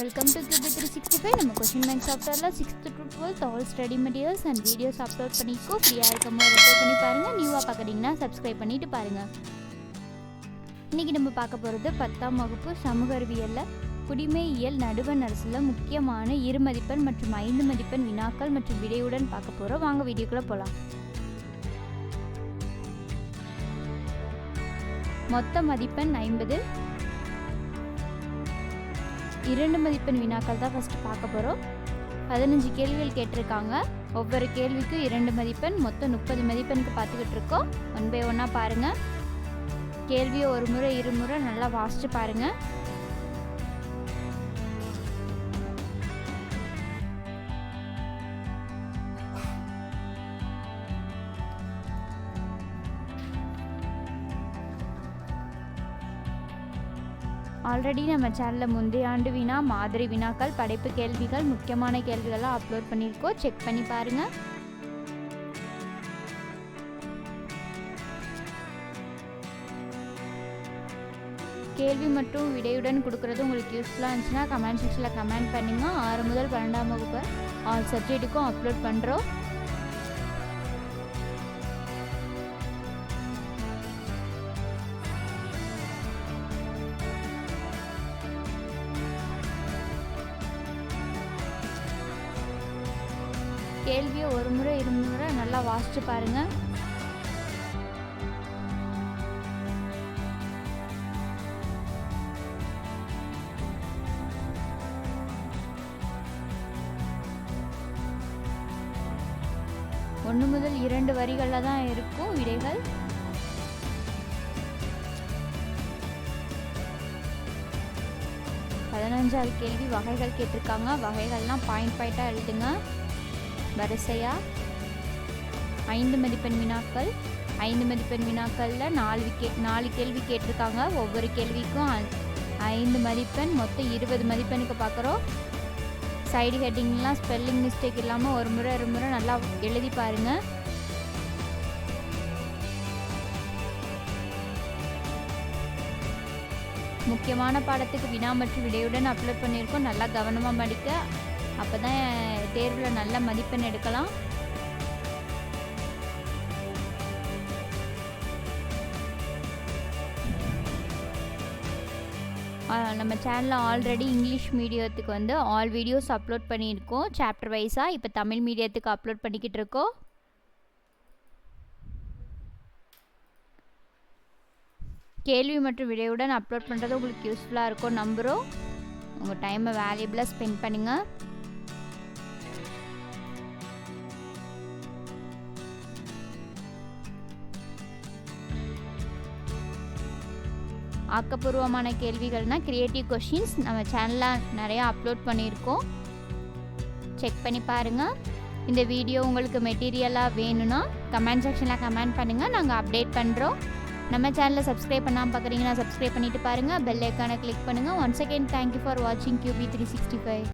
Welcome to QB three sixty five நம்ம question bank சாஃப்ட்வேரில் sixth to twelfth all study materials and videos upload பண்ணிக்கோ. ஃப்ரீயாக இருக்கும் போது அப்லோட் பண்ணி பாருங்கள் நியூவாக பார்க்குறீங்கன்னா சப்ஸ்கிரைப் பண்ணிட்டு பாருங்கள் இன்றைக்கி நம்ம பார்க்க போகிறது பத்தாம் வகுப்பு சமூக அறிவியலில் குடிமையியல் நடுவண் அரசில் முக்கியமான இரு மதிப்பெண் மற்றும் ஐந்து மதிப்பெண் வினாக்கள் மற்றும் விடையுடன் பார்க்க போகிறோம் வாங்க வீடியோக்குள்ளே போகலாம் மொத்த மதிப்பெண் ஐம்பது இரண்டு மதிப்பெண் வினாக்கள் தான் ஃபஸ்ட்டு பார்க்க போகிறோம் பதினஞ்சு கேள்விகள் கேட்டிருக்காங்க. ஒவ்வொரு கேள்விக்கும் இரண்டு மதிப்பெண் மொத்தம் முப்பது மதிப்பெண்க்கு பார்த்துக்கிட்டு இருக்கோம். ஒன் பை ஒன்னாக பாருங்கள் கேள்வியை ஒரு முறை இருமுறை நல்லா வாசித்து பாருங்கள் ஆல்ரெடி நம்ம சேனலில் முந்தைய ஆண்டு வினா மாதிரி வினாக்கள் படைப்பு கேள்விகள் முக்கியமான கேள்விகள்லாம் அப்லோட் பண்ணியிருக்கோம். செக் பண்ணி பாருங்கள் கேள்வி மற்றும் விடையுடன் கொடுக்குறது உங்களுக்கு யூஸ்ஃபுல்லாக இருந்துச்சுன்னா கமெண்ட் செக்ஷனில் கமெண்ட் பண்ணுங்கள் ஆறு முதல் பன்னெண்டாம் வகுப்பு ஆல் சப்ஜெக்ட்டுக்கும் அப்லோட் பண்ணுறோம் கேள்வியை ஒரு முறை இரு முறை நல்லா வாசிச்சு பாருங்க. ஒன்று முதல் இரண்டு வரிகளில் தான் இருக்கும் விடைகள் பதினஞ்சாவது கேள்வி வகைகள் கேட்டிருக்காங்க. வகைகள்லாம் பாயிண்ட் பாயிண்ட்டாக எழுதுங்க. வரிசையாக ஐந்து மதிப்பெண் வினாக்கள். ஐந்து மதிப்பெண் வினாக்களில் நாலு கே நாலு கேள்வி கேட்டிருக்காங்க. ஒவ்வொரு கேள்விக்கும் ஐந்து மதிப்பெண் மொத்தம் இருபது மதிப்பெண்ணுக்கு பார்க்குறோம் சைடு ஹெட்டிங்லாம் ஸ்பெல்லிங் மிஸ்டேக் இல்லாமல் ஒரு முறை ஒரு முறை நல்லா எழுதி பாருங்கள் முக்கியமான பாடத்துக்கு வினா மற்றும் விடையுடன் அப்லோட் பண்ணியிருக்கோம். நல்லா கவனமாக படிக்க. அப்போ தான் தேர்வில் நல்ல மதிப்பெண் எடுக்கலாம். நம்ம சேனலில் ஆல்ரெடி இங்கிலீஷ் மீடியத்துக்கு வந்து ஆல் வீடியோஸ் அப்லோட் பண்ணியிருக்கோம். சாப்டர் வைஸாக இப்போ தமிழ் மீடியத்துக்கு அப்லோட் பண்ணிக்கிட்டு இருக்கோம். கேள்வி மற்றும் விடையுடன் அப்லோட் பண்ணுறது உங்களுக்கு யூஸ்ஃபுல்லாக இருக்கும். நம்புகிறோம் உங்கள் டைமை வேல்யூபிளாக ஸ்பெண்ட் பண்ணுங்கள் ஆக்கப்பூர்வமான கேள்விகள்னால் க்ரியேட்டிவ் கொஷின்ஸ் நம்ம சேனலாக நிறையா அப்லோட் பண்ணியிருக்கோம். செக் பண்ணி பாருங்கள் இந்த வீடியோ உங்களுக்கு மெட்டீரியலாக வேணும்னா கமெண்ட் செக்ஷனில் கமெண்ட் பண்ணுங்கள் நாங்கள் அப்டேட் பண்ணுறோம் நம்ம சேனலை சப்ஸ்கிரைப் பண்ணாமல் பார்க்குறீங்கன்னா சப்ஸ்கிரைப் பண்ணிட்டு பாருங்கள் பெல் ஐக்கானை கிளிக் பண்ணுங்கள் once again thank you for வாட்சிங் கியூபி த்ரீ சிக்ஸ்டி ஃபைவ்